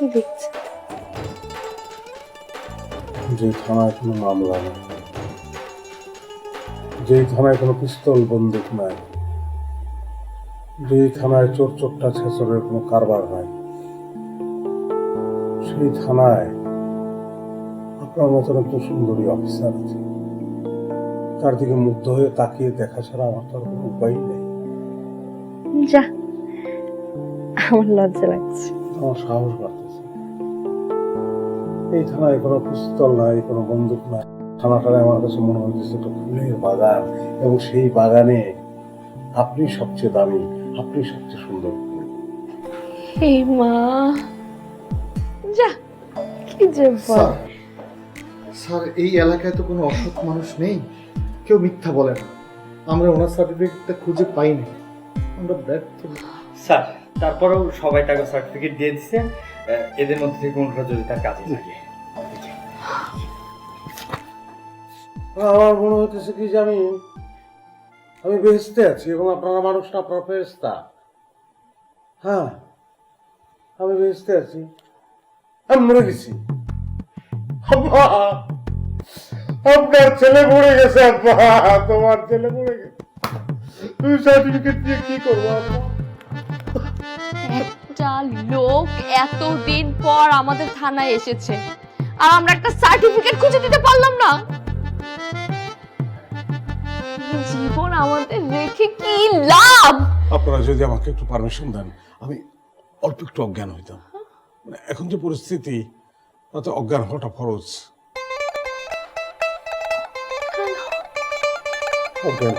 কি দেখছেন যে থানায় কোনো মামলা নেই। যেই থানায় কোনো পিস্তল বন্দুক নাই। যেই থানায় চোর চোরটা ছেচরের কোনো কারবার নাই। সেই থানায় আপনার মতন একটু সুন্দরী অফিসার আছে। তার দিকে মুগ্ধ হয়ে তাকিয়ে দেখা ছাড়া আমার তো কোনো উপায় নেই। যা আমার লজ্জা লাগছে। আমার সাহস বাড়তেছে এই থানায় কোনো পিস্তল নাই কোনো বন্দুক নাই। থানাটায় আমার কাছে মনে হচ্ছে একটা ফুলের বাগান এবং সেই বাগানে আপনি সবচেয়ে দামি আপনি সবচেয়ে সুন্দর। এই মা যা কি যে স্যার স্যার এই এলাকায় তো কোনো অসৎ মানুষ নেই কেউ মিথ্যা বলে না। আমরা ওনার সার্টিফিকেটটা খুঁজে পাইনি। আমরা ব্যর্থ। স্যার তারপরেও সবাই তাকে সার্টিফিকেট দিয়ে দিছে। এদের মধ্যে থেকে কোনটা যদি তার কাজে লাগে। আমার মনে হতেছে কি যে আমি আমি বেহেস্তে আছি এবং আপনারা মানুষটা আপনার ফেরেস্তা হ্যাঁ আমি বেহেস্তে আছি। আমি মরে গেছি। আপনার ছেলে মরে গেছে, আব্বা, তোমার ছেলে মরে গেছে। তুমি সার্টিফিকেট দিয়ে কি করব, আব্বা? একটা লোক এতদিন পর আমাদের থানায় এসেছে। আর আমরা একটা সার্টিফিকেট খুঁজে দিতে পারলাম না। জীবন আমাদের রেখে কি লাভ? আপনারা যদি আমাকে একটু পারমিশন দেন আমি অল্প একটু অজ্ঞান হইতাম। মানে এখন যে পরিস্থিতি তাতে অজ্ঞান হওয়াটা ফরজ। অজ্ঞান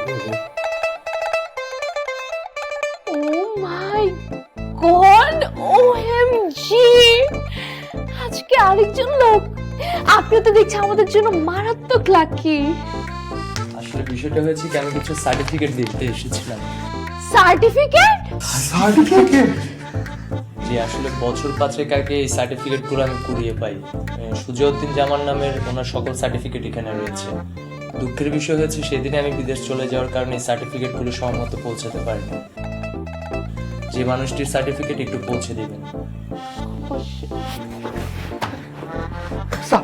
ও মাই গড ওএমজি আজকে আরেকজন লোক। আপনি তো দেখছি আমাদের জন্য মারাত্মক লাকি আসলে বিষয়টা হয়েছে কি আমি কিছু সার্টিফিকেট দিতে এসেছিলাম। সার্টিফিকেট সার্টিফিকেট যে আসলে বছর পাঁচেক আগে এই সার্টিফিকেটগুলো আমি কুড়িয়ে পাই। আহ, সুজাউদ্দিন জামান নামের ওনার সকল সার্টিফিকেট এখানে রয়েছে। দুঃখের বিষয় হয়েছে সেদিনে আমি বিদেশ চলে যাওয়ার কারণে এই সার্টিফিকেটগুলো সময়মতো পৌঁছাতে পারিনি। যে মানুষটির সার্টিফিকেট একটু পৌঁছে দিবেন। স্যার।